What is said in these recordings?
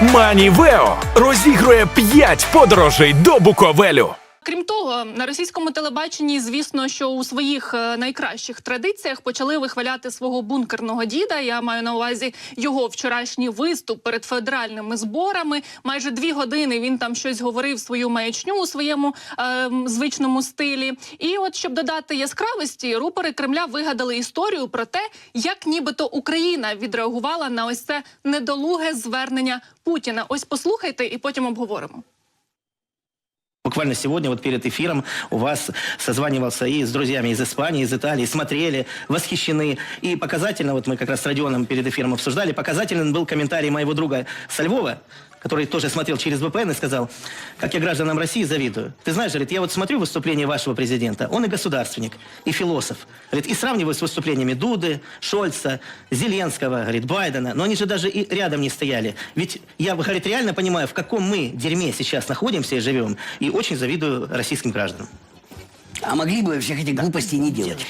Манівео розігрує 5 подорожей до Буковелю. Крім того, на російському телебаченні, звісно, що у своїх е, найкращих традиціях почали вихваляти свого бункерного діда. Я маю на увазі його вчорашній виступ перед федеральними зборами. Майже дві години він там щось говорив свою маячню у своєму е, звичному стилі. І от щоб додати яскравості, рупори Кремля вигадали історію про те, як нібито Україна відреагувала на ось це недолуге звернення Путіна. Ось послухайте, і потім обговоримо. Буквально сегодня, вот перед эфиром, у вас созванивался и с друзьями из Испании, из Италии, смотрели, восхищены. И показательно, вот мы как раз с Родионом перед эфиром обсуждали, показательным был комментарий моего друга со Львова, Который тоже смотрел через VPN и сказал, как я гражданам России завидую. Ты знаешь, говорит, я вот смотрю выступление вашего президента, он и государственник, и философ. Говорит, и сравниваю с выступлениями Дуды, Шольца, Зеленского, говорит, Байдена. Но они же даже и рядом не стояли. Ведь я, говорит, реально понимаю, в каком мы дерьме сейчас находимся и живем. И очень завидую российским гражданам. А могли бы всех этих глупостей не делать?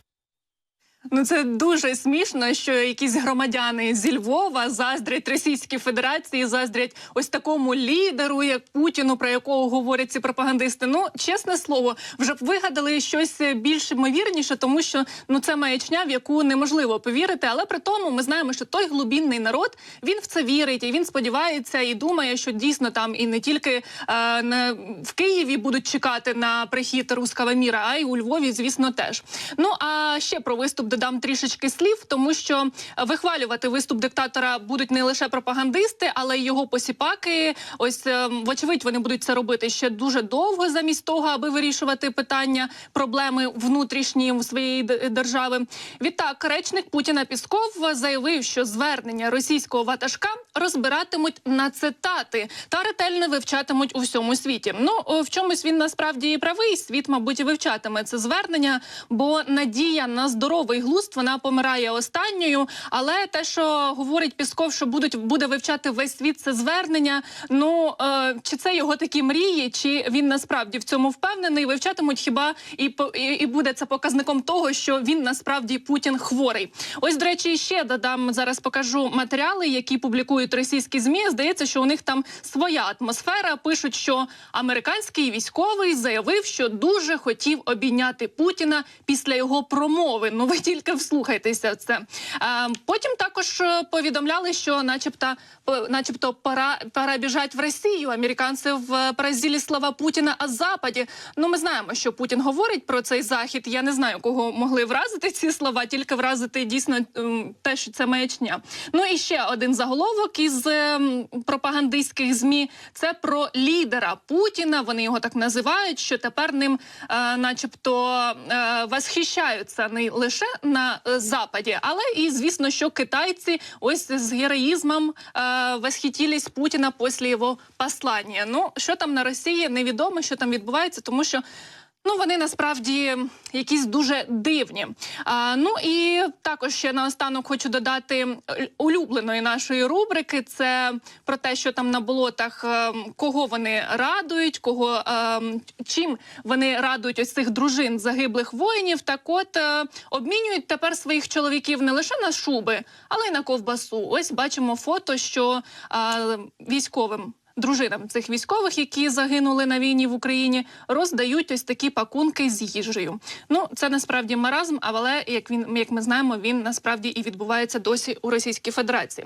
Ну це дуже смішно, що якісь громадяни зі Львова заздрять Російській Федерації, заздрять ось такому лідеру, як Путіну, про якого говорять ці пропагандисти. Ну, чесне слово, вже б вигадали щось більш ймовірніше, тому що ну це маячня, в яку неможливо повірити. Але при тому ми знаємо, що той глубінний народ він в це вірить і він сподівається і думає, що дійсно там і не тільки е, на, в Києві будуть чекати на прихід руского міра, а й у Львові, звісно, теж. Ну а ще про виступ додам трішечки слів, тому що вихвалювати виступ диктатора будуть не лише пропагандисти, але й його посіпаки. Ось е, вочевидь, вони будуть це робити ще дуже довго, замість того, аби вирішувати питання проблеми внутрішні у своєї держави. Відтак, речник Путіна Пісков заявив, що звернення російського ватажка розбиратимуть на цитати та ретельно вивчатимуть у всьому світі. Ну в чомусь він насправді і правий. Світ, мабуть, і вивчатиме це звернення, бо надія на здоровий глузд вона помирає останньою. Але те, що говорить Пісков, що будуть буде вивчати весь світ це звернення. Ну е, чи це його такі мрії, чи він насправді в цьому впевнений? Вивчатимуть хіба і і, і буде це показником того, що він насправді Путін хворий. Ось до речі, ще додам зараз. Покажу матеріали, які публікують російські змі. Здається, що у них там своя атмосфера. Пишуть, що американський військовий заявив, що дуже хотів обійняти Путіна після його промови. Ну ви тільки вслухайтеся в це. Потім також е, повідомляли, що, начебто, начебто, пора пора біжать в Росію. Американці в поразили слова Путіна о Западі. Ну, ми знаємо, що Путін говорить про цей захід. Я не знаю, кого могли вразити ці слова, тільки вразити дійсно те, що це маячня. Ну і ще один заголовок із ем, пропагандистських змі. Це про лідера Путіна. Вони його так називають, що тепер ним, е, начебто, е, восхищаються не лише на е, западі, але і звісно, що китайці ось з героїзмом е, восхитились Путіна після його послання. Ну що там на Росії, невідомо, що там відбувається, тому що. Ну, вони насправді якісь дуже дивні. А, ну і також ще наостанок хочу додати улюбленої нашої рубрики. Це про те, що там на болотах е, кого вони радують, кого е, чим вони радують ось цих дружин загиблих воїнів. Так, от е, обмінюють тепер своїх чоловіків не лише на шуби, але й на ковбасу. Ось бачимо фото, що військовим дружинам цих військових, які загинули на війні в Україні, роздають ось такі пакунки з їжею. Ну це насправді маразм, але як він як ми знаємо, він насправді і відбувається досі у Російській Федерації.